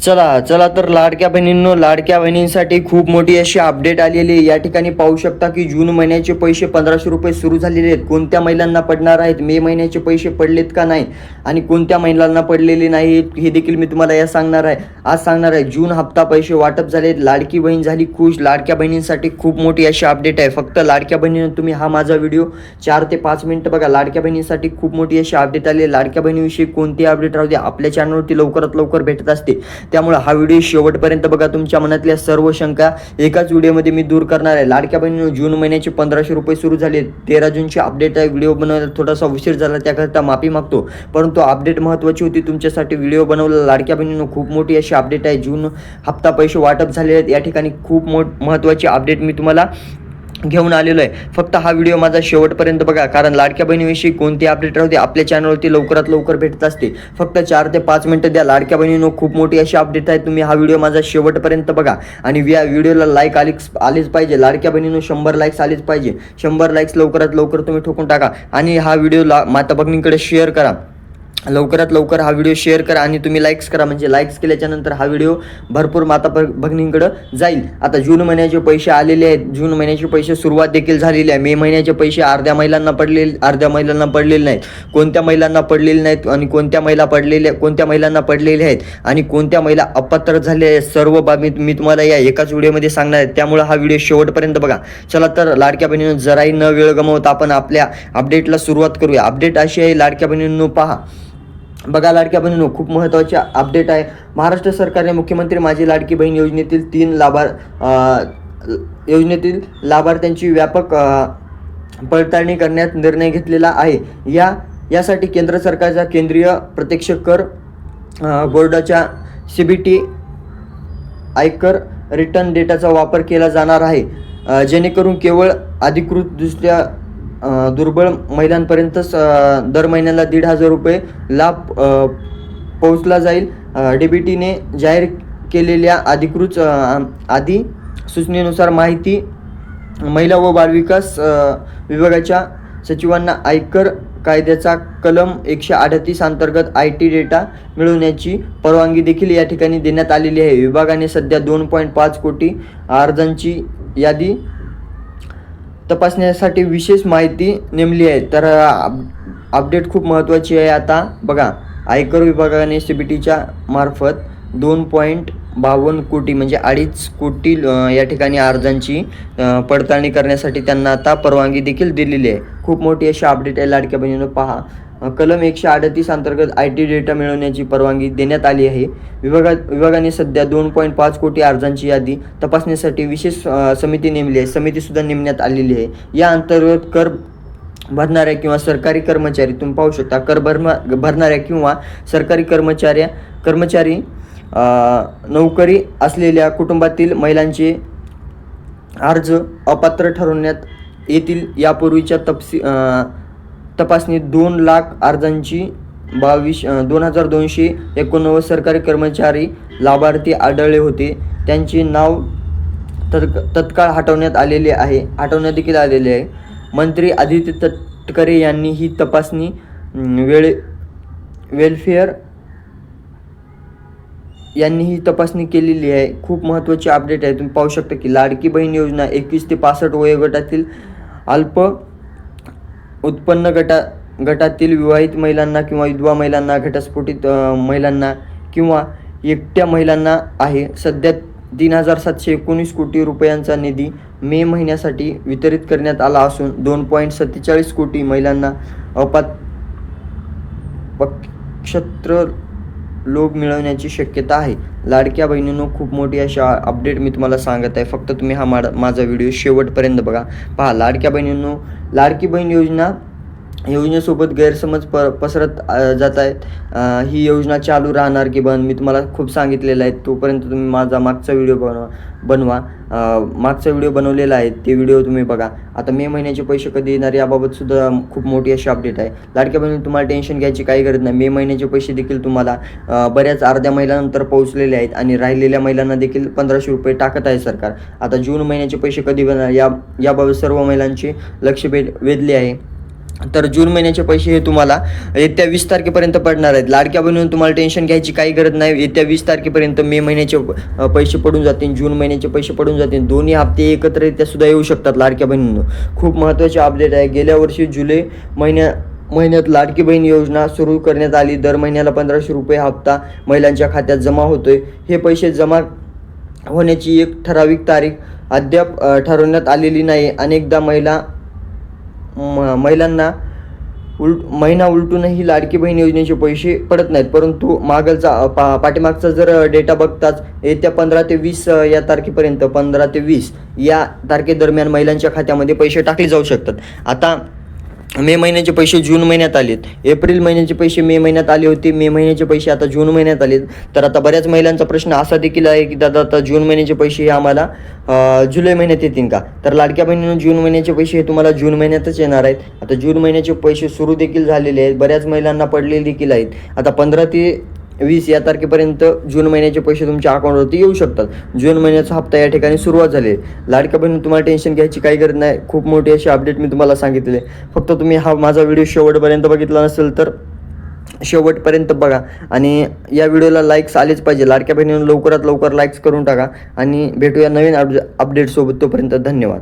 चला चला तर लाडक्या बहिणींनो लाडक्या बहिणींसाठी खूप मोठी अशी अपडेट आलेली आहे. या ठिकाणी पाहू शकता की जून महिन्याचे पैसे पंधराशे रुपये सुरू झालेले आहेत. कोणत्या महिलांना पडणार आहेत? मे महिन्याचे पैसे पडलेत का नाही? आणि कोणत्या महिलांना पडलेले नाही हे देखील मी तुम्हाला या सांगणार आहे. आज सांगणार आहे जून हप्ता पैसे वाटप झाले लाडकी बहीण झाली खुश. लाडक्या बहिणींसाठी खूप मोठी अशी अपडेट आहे. फक्त लाडक्या बहिणीनं तुम्ही हा माझा व्हिडिओ चार ते पाच मिनिटं बघा. लाडक्या बहिणींसाठी खूप मोठी अशी अपडेट आली लाडक्या बहिणीविषयी कोणती अपडेट राहू दे? आपल्या चॅनलवरती लवकरात लवकर भेटत असते. त्यामुळे हा व्हिडिओ शेवटपर्यंत बघा. तुमच्या मनातल्या सर्व शंका एकाच व्हिडिओमध्ये मी दूर करणार आहे. लाडक्या बहिणीनं जून महिन्याचे पंधराशे रुपये सुरू झाले. तेरा जूनची अपडेट आहे. व्हिडिओ बनवायला थोडासा उशीर झाला त्याकरता माफी मागतो. परंतु अपडेट महत्त्वाची होती तुमच्यासाठी. व्हिडिओ बनवला लाडक्या बहिणीनं खूप मोठी अशी अपडेट आहे. जून हप्ता पैसे वाटप झाले आहेत. या ठिकाणी खूप मोठ महत्त्वाची अपडेट मी तुम्हाला घेऊन आलेलो आहे फक्त हा व्हिडिओ माझा शेवटपर्यंत बघा कारण लाडक्या बहिणीविषयी कोणती अपडेट राहते आपल्या चॅनलवरती लवकरात लवकर भेटत असते फक्त चार ते पाच मिनटं द्या. लाडक्या बहिणीनं खूप मोठी अशी अपडेट आहे. तुम्ही हा व्हिडिओ माझा शेवटपर्यंत बघा. आणि या व्हिडिओला लाईक आलीच आलीच पाहिजे. लाडक्या बहिणीनं शंभर लाईक्स आलीच पाहिजे. शंभर लाईक्स लवकरात लवकर तुम्ही ठोकून टाका. आणि हा व्हिडिओ ला माता भगिनीकडे शेअर करा. लवकरात लवकर हा व्हिडिओ शेअर करा आणि तुम्ही लाईक्स करा. म्हणजे लाईक्स केल्याच्यानंतर हा व्हिडिओ भरपूर माता भगिनींकडं जाईल. आता जून महिन्याचे पैसे आलेले आहेत. जून महिन्याचे पैसे सुरुवात देखील झालेली आहे. मे महिन्याचे पैसे अर्ध्या महिलांना पडलेले अर्ध्या महिलांना पडलेले नाहीत. कोणत्या महिलांना पडलेले नाहीत आणि कोणत्या महिला पडलेल्या कोणत्या महिलांना पडलेले आहेत आणि कोणत्या महिला अपात्र झाल्या आहेत सर्व बाबी मी तुम्हाला या एकाच व्हिडिओमध्ये सांगणार आहे. त्यामुळे हा व्हिडिओ शेवटपर्यंत बघा. चला तर लाडक्या बहिणीनं जराही न वेळ गमवता आपण आपल्या अपडेटला सुरुवात करूया. अपडेट अशी आहे लाडक्या बहिणींनो पहा. बघा लाडक्या बहिणीनो खूप महत्त्वाचे अपडेट आहे. महाराष्ट्र सरकारने मुख्यमंत्री माझी लाडकी बहीण योजनेतील तीन लाभार योजनेतील लाभार्थ्यांची व्यापक पडताळणी करण्यात निर्णय घेतलेला आहे. या यासाठी केंद्र सरकारच्या केंद्रीय प्रत्यक्ष कर बोर्डाच्या सी बी टी आयकर रिटर्न डेटाचा वापर केला जाणार आहे. जेणेकरून केवळ अधिकृतदृष्ट्या दुर्बळ महिलांपर्यंतच दर महिन्याला दीड हजार रुपये लाभ पोहोचला जाईल. डीबीटीने जाहीर केलेल्या अधिकृत आधी सूचनेनुसार माहिती महिला व बालविकास विभागाच्या सचिवांना आयकर कायद्याचा कलम एकशे अडतीस अंतर्गत आय टी डेटा मिळवण्याची परवानगी देखील या ठिकाणी देण्यात आलेली आहे. विभागाने सध्या दोन पॉईंट पाच कोटी अर्जांची यादी तपासण्यासाठी विशेष माहिती नेमली आहे. तर अप- अपडेट खूप महत्त्वाची आहे आता. बघा आयकर विभागाने सी बी टीच्या मार्फत दोन पॉईंट बावन्न कोटी म्हणजे अडीच कोटी या ठिकाणी अर्जांची पडताळणी करण्यासाठी त्यांना आता परवानगी देखील दिलेली आहे. खूप मोठी अशी अपडेट आहे लाडक्या बहिणीनं पहा. कलम एकशे अडतीस अंतर्गत आय टी डेटा मिळवण्याची परवानगी देण्यात आली आहे. विभागात विभागाने सध्या दोन पॉईंट पाच कोटी अर्जांची यादी तपासण्यासाठी विशेष समिती नेमली आहे. समितीसुद्धा नेमण्यात आलेली आहे. या अंतर्गत कर भरणाऱ्या किंवा सरकारी कर्मचारी तुम्ही पाहू शकता कर भरमा भरणाऱ्या किंवा सरकारी कर्मचाऱ्या कर्मचारी नोकरी असलेल्या कुटुंबातील महिलांचे अर्ज अपात्र ठरवण्यात येतील यापूर्वीच्या तपसी तपासणीत दोन लाख अर्जांची बावीस दोन हजार दोनशे एकोणनव्वद सरकारी कर्मचारी लाभार्थी आढळले होते. त्यांचे नाव तत्क तत्काळ हटवण्यात आलेले आहे. हटवण्यात देखील आलेले आहे. मंत्री आदित्य तटकरे यांनी ही तपासणी वेळे वेलफेअर यांनी ही तपासणी केलेली आहे. खूप महत्त्वाची अपडेट आहे. तुम्ही पाहू शकता की लाडकी बहीण योजना एकवीस ते पासष्ट वयोगटातील अल्प उत्पन्न गटा गटातील विवाहित महिलांना किंवा विधवा महिलांना घटस्फोटित महिलांना किंवा एकट्या महिलांना आहे. सध्या तीन हजार सातशे एकोणीस कोटी रुपयांचा निधी मे महिन्यासाठी वितरित करण्यात आला असून दोन पॉईंट सत्तेचाळीस कोटी महिलांना अपात पक्षत्र लोभ मिळवण्याची शक्यता आहे. लाडक्या बहिणीनं खूप मोठी अशा अपडेट मी तुम्हाला सांगत आहे. फक्त तुम्ही हा माड माझा व्हिडिओ शेवटपर्यंत बघा. पहा लाडक्या बहिणींनो लाडकी बहीण योजना योजनेसोबत गैरसमज प पसरत जात आहेत. ही योजना चालू राहणार की बंद? मी तुम्हाला खूप सांगितलेलं आहे. तोपर्यंत तुम्ही माझा मागचा व्हिडिओ बनवा बनवा. मागचा व्हिडिओ बनवलेला आहे. ते व्हिडिओ तुम्ही बघा. आता मे महिन्याचे पैसे कधी येणार याबाबत सुद्धा खूप मोठी अशी अपडेट आहे. लाडक्या बहिणी तुम्हाला टेन्शन घ्यायची काही गरज नाही. मे महिन्याचे पैसे देखील तुम्हाला बऱ्याच अर्ध्या महिन्यानंतर पोहोचलेले आहेत आणि राहिलेल्या महिलांना देखील पंधराशे रुपये टाकत आहे सरकार. आता जून महिन्याचे पैसे कधी बनणार या याबाबत सर्व महिलांचे लक्ष वेध वेधले आहे. तर जून महिन्याचे पैसे हे तुम्हाला येत्या वीस तारखेपर्यंत पडणार आहेत. लाडक्या बहिणीनं तुम्हाला टेन्शन घ्यायची काही गरज नाही. येत्या वीस तारखेपर्यंत मे महिन्याचे पैसे पडून जातील जून महिन्याचे पैसे पडून जातील. दोन्ही हप्ते एकत्ररित्या सुद्धा येऊ शकतात लाडक्या बहिणींनो. खूप महत्त्वाचे अपडेट आहे. गेल्या वर्षी जुलै महिन्या महिन्यात लाडकी बहीण योजना सुरू करण्यात आली. दर महिन्याला पंधराशे रुपये हप्ता महिलांच्या खात्यात जमा होतोय. हे पैसे जमा होण्याची एक ठराविक तारीख अद्याप ठरवण्यात आलेली नाही. अनेकदा महिला म- महिलांना उलट महिना उलटूनही लाडकी बहीण योजनेचे पैसे पडत नाहीत. परंतु मागलचा पा पाठीमागचा जर डेटा बघताच येत्या पंधरा ते वीस या तारखेपर्यंत पंधरा ते वीस या तारखेदरम्यान महिलांच्या खात्यामध्ये पैसे टाकले जाऊ शकतात. आता मे महिन्याचे पैसे जून महिन्यात आलेत. एप्रिल महिन्याचे पैसे मे महिन्यात आले होते. मे महिन्याचे पैसे आता जून महिन्यात आलेत. तर आता बऱ्याच महिलांचा प्रश्न असा देखील आहे की दादा आता जून महिन्याचे पैसे हे आम्हाला जुलै महिन्यात येतील का? तर लाडक्या बहिणीनं जून महिन्याचे पैसे हे तुम्हाला जून महिन्यातच येणार आहेत. आता जून महिन्याचे पैसे सुरू देखील झालेले आहेत. बऱ्याच महिलांना पडलेले देखील आहेत. आता पंधरा ते वीस या तारखेपर्यंत जून महिन्याचे पैसे तुमच्या अकाउंटवरती येऊ शकतात. जून महिन्याचा हप्ता या ठिकाणी सुरुवात झाली. आहे. लाडक्या बहिणी तुम्हाला टेन्शन घ्यायची काही गरज नाही. खूप मोठी अशी अपडेट मी तुम्हाला सांगितले. फक्त तुम्ही हा माझा व्हिडिओ शेवटपर्यंत बघितला नसेल तर शेवटपर्यंत बघा. आणि या व्हिडिओला लाईक्स आलेच पाहिजे. लाडक्या बहिणीनं लवकरात लवकर लाईक्स करून टाका. आणि भेटूया नवीन अपडेटसोबत तोपर्यंत धन्यवाद.